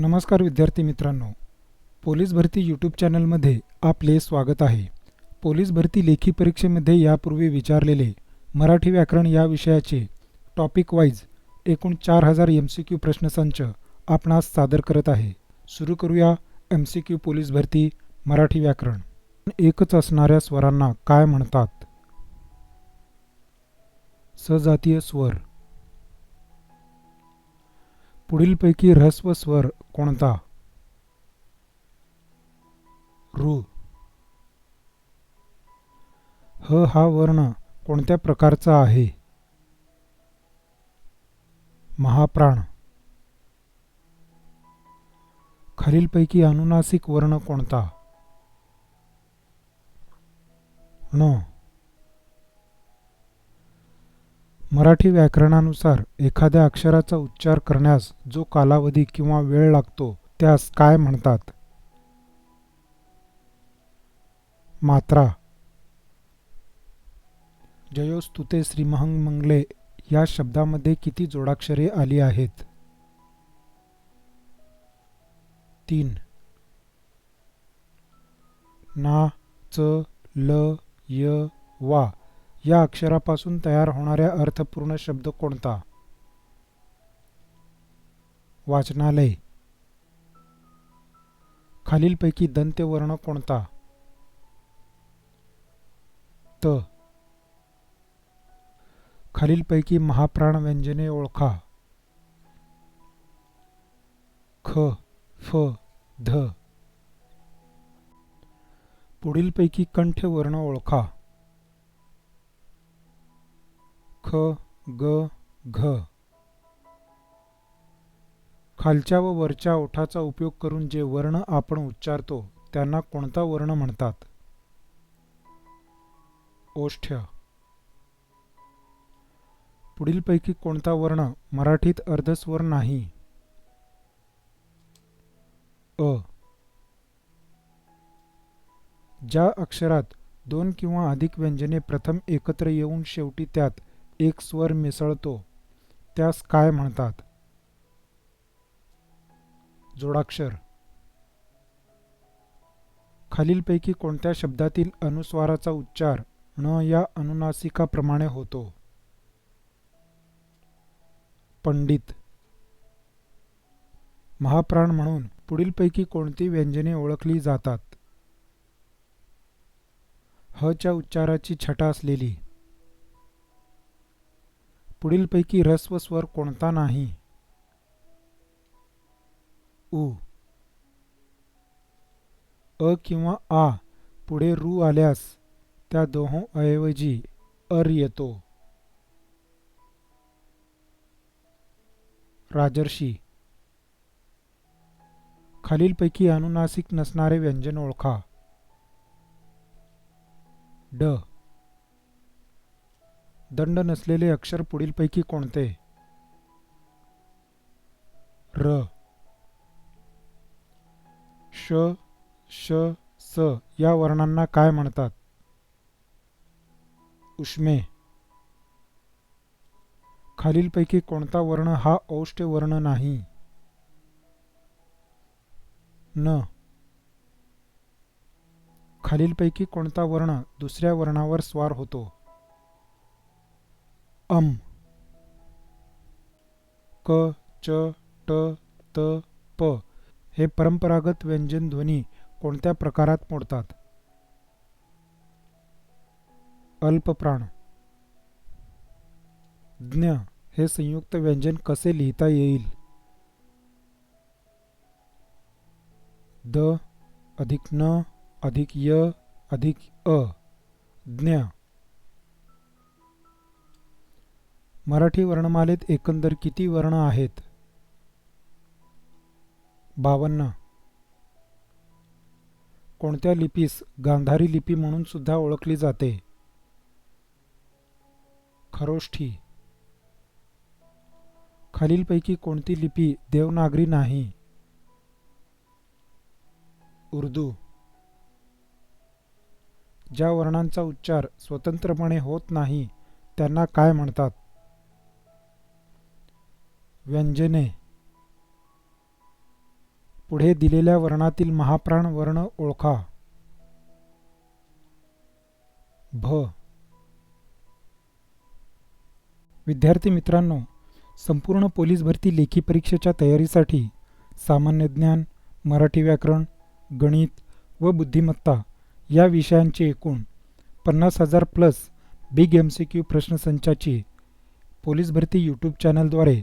नमस्कार विद्यार्थी मित्रांनो. पोलीस भरती यूट्यूब चॅनलमध्ये आपले स्वागत आहे. पोलीस भरती लेखी परीक्षेमध्ये यापूर्वी विचारलेले मराठी व्याकरण या विषयाचे टॉपिक वाईज एकूण चार हजार एम सी क्यू प्रश्नसंच आपणास सादर करत आहे. सुरू करूया एम सी क्यू पोलीस भरती मराठी व्याकरण. एकच असणाऱ्या स्वरांना काय म्हणतात? सजातीय स्वर. पुढीलपैकी ह्रस्व स्वर कोणता? रु. ह हा वर्ण कोणत्या प्रकारचा आहे? महाप्राण. खालीलपैकी अनुनासिक वर्ण कोणता? ण मराठी व्याकरणानुसार एखाद्या अक्षराचा उच्चार करण्यास जो कालावधी किंवा वेळ लागतो त्यास काय म्हणतात? मात्रा. जयोस्तुते श्रीमहंग मंगले या शब्दामध्ये किती जोडाक्षरे आली आहेत? तीन. ना च ल य वा. या अक्षरापासून तयार होणाऱ्या अर्थपूर्ण शब्द कोणता? वाचनालय. खालीलपैकी दंत्यवर्ण कोणता? त. खालीलपैकी महाप्राण व्यंजने ओळखा. ख फ ध. पुढीलपैकी कंठ वर्ण ओळखा. ख ग घ. खालच्या व वरच्या ओठाचा उपयोग करून जे वर्ण आपण उच्चारतो त्यांना कोणता वर्ण म्हणतात? ओष्ठ्य. पुढीलपैकी कोणता वर्ण मराठीत अर्धस्वर नाही? अ. ज्या अक्षरात दोन किंवा अधिक व्यंजने प्रथम एकत्र येऊन शेवटी त्यात एक स्वर मिसळतो. त्यास काय म्हणतात? जोडाक्षर. खालीलपैकी कोणत्या शब्दातील अनुस्वाराचा उच्चार न या अनुनासिकाप्रमाणे होतो? पंडित. महाप्राण म्हणून पुढीलपैकी कोणती व्यंजने ओळखली जातात? ह च्या उच्चाराची छटा असलेली. पुढीलपैकी ह्रस्व स्वर कोणता नाही? उ. अ किंवा आ पुढे रू आल्यास त्या दोहो ऐवजी अर येतो. राजर्षी. खालीलपैकी अनुनासिक नसणारे व्यंजन ओळखा. ड. दंड नसलेले अक्षर पुढीलपैकी कोणते? र. श श स या वर्णांना काय म्हणतात? उष्मे. खालीलपैकी कोणता वर्ण हा औष्ट वर्ण नाही? न. खालीलपैकी कोणता वर्ण दुसऱ्या वर्णावर स्वार होतो? अम क च ट त प हे परंपरागत व्यंजन ध्वनी कोणत्या प्रकारात मोडतात? अल्पप्राण ज्ञ हे संयुक्त व्यंजन कसे लिहिता येईल? द अधिक न अधिक य अधिक अ. ज्ञ मराठी वर्णमालेत एकंदर किती वर्ण आहेत? बावन्न. कोणत्या लिपीस गांधारी लिपी म्हणून सुद्धा ओळखली जाते? खरोष्ठी. खालीलपैकी कोणती लिपी देवनागरी नाही? उर्दू. ज्या वर्णांचा उच्चार स्वतंत्रपणे होत नाही त्यांना काय म्हणतात? व्यंजने. पुढे दिलेल्या वर्णातील महाप्राण वर्ण ओळखा. भ. विद्यार्थी मित्रांनो संपूर्ण पोलीस भरती लेखी परीक्षेच्या तयारीसाठी सामान्य ज्ञान मराठी व्याकरण गणित व बुद्धिमत्ता या विषयांचे एकूण पन्नास हजार plus big M C Q प्रश्नसंचाची police भरती यूट्यूब चॅनलद्वारे